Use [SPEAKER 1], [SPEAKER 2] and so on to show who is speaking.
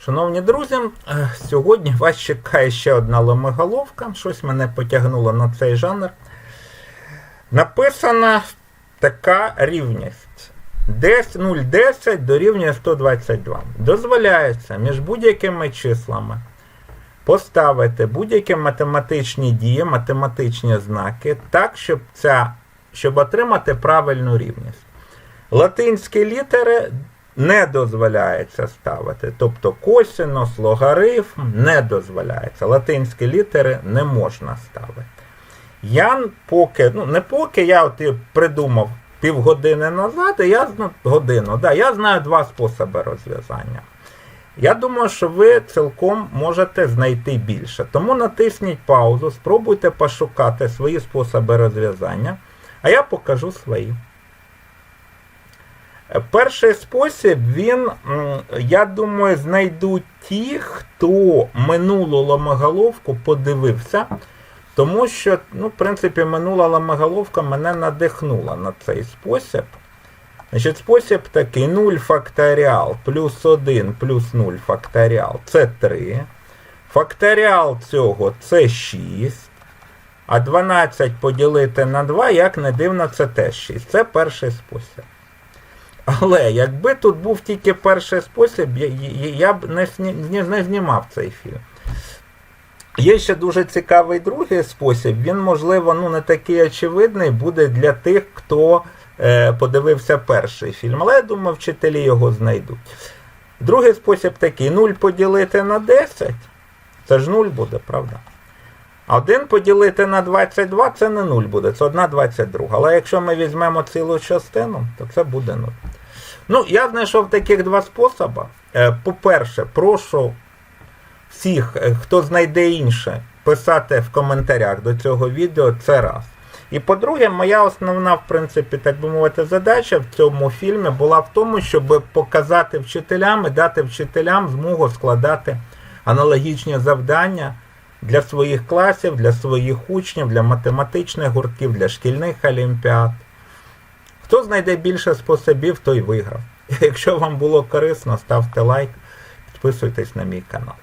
[SPEAKER 1] Шановні друзі, е, сьогодні вас чекає ще одна ломиголовка. Щось мене потягнуло на цей жанр. Написана така рівність. Десь 0,10 дорівнює 122. Дозволяється між будь-якими числами поставити будь-які математичні дії, математичні знаки, так, щоб, ця, щоб отримати правильну рівність. Латинські літери не дозволяється ставити. Тобто косинус, логарифм не дозволяється. Латинські літери не можна ставити. Я поки, ну не поки я от придумав півгодини назад, і я годину, да, я знаю два способи розв'язання. Я думаю, що ви цілком можете знайти більше. Тому натисніть паузу, спробуйте пошукати свої способи розв'язання, а я покажу свої. Перший спосіб, він, я думаю, знайдуть ті, хто минулу ломоголовку подивився, тому що, ну, в принципі, минула ломоголовка мене надихнула на цей спосіб. Значить, спосіб такий 0 факторіал плюс 1 плюс 0 факторіал це 3. Факторіал цього це 6. А 12 поділити на 2, як не дивно, це теж 6. Це перший спосіб. Але якби тут був тільки перший спосіб, я, б не, не, не знімав цей фільм. Є ще дуже цікавий другий спосіб. Він, можливо, ну, не такий очевидний, буде для тих, хто е, подивився перший фільм. Але я думаю, вчителі його знайдуть. Другий спосіб такий: 0 поділити на 10, це ж 0 буде, правда? А 1 поділити на 22 це не 0 буде, це 1 22. Але якщо ми візьмемо цілу частину, то це буде 0. Ну, я знайшов таких два способи. Е, По-перше, прошу всіх, е, хто знайде інше, писати в коментарях до цього відео, це раз. І по-друге, моя основна, в принципі, так би мовити, задача в цьому фільмі була в тому, щоб показати вчителям і дати вчителям змогу складати аналогічні завдання для своїх класів, для своїх учнів, для математичних гуртків, для шкільних олімпіад. Хто знайде більше способів, той виграв. Якщо вам було корисно, ставте лайк, підписуйтесь на мій канал.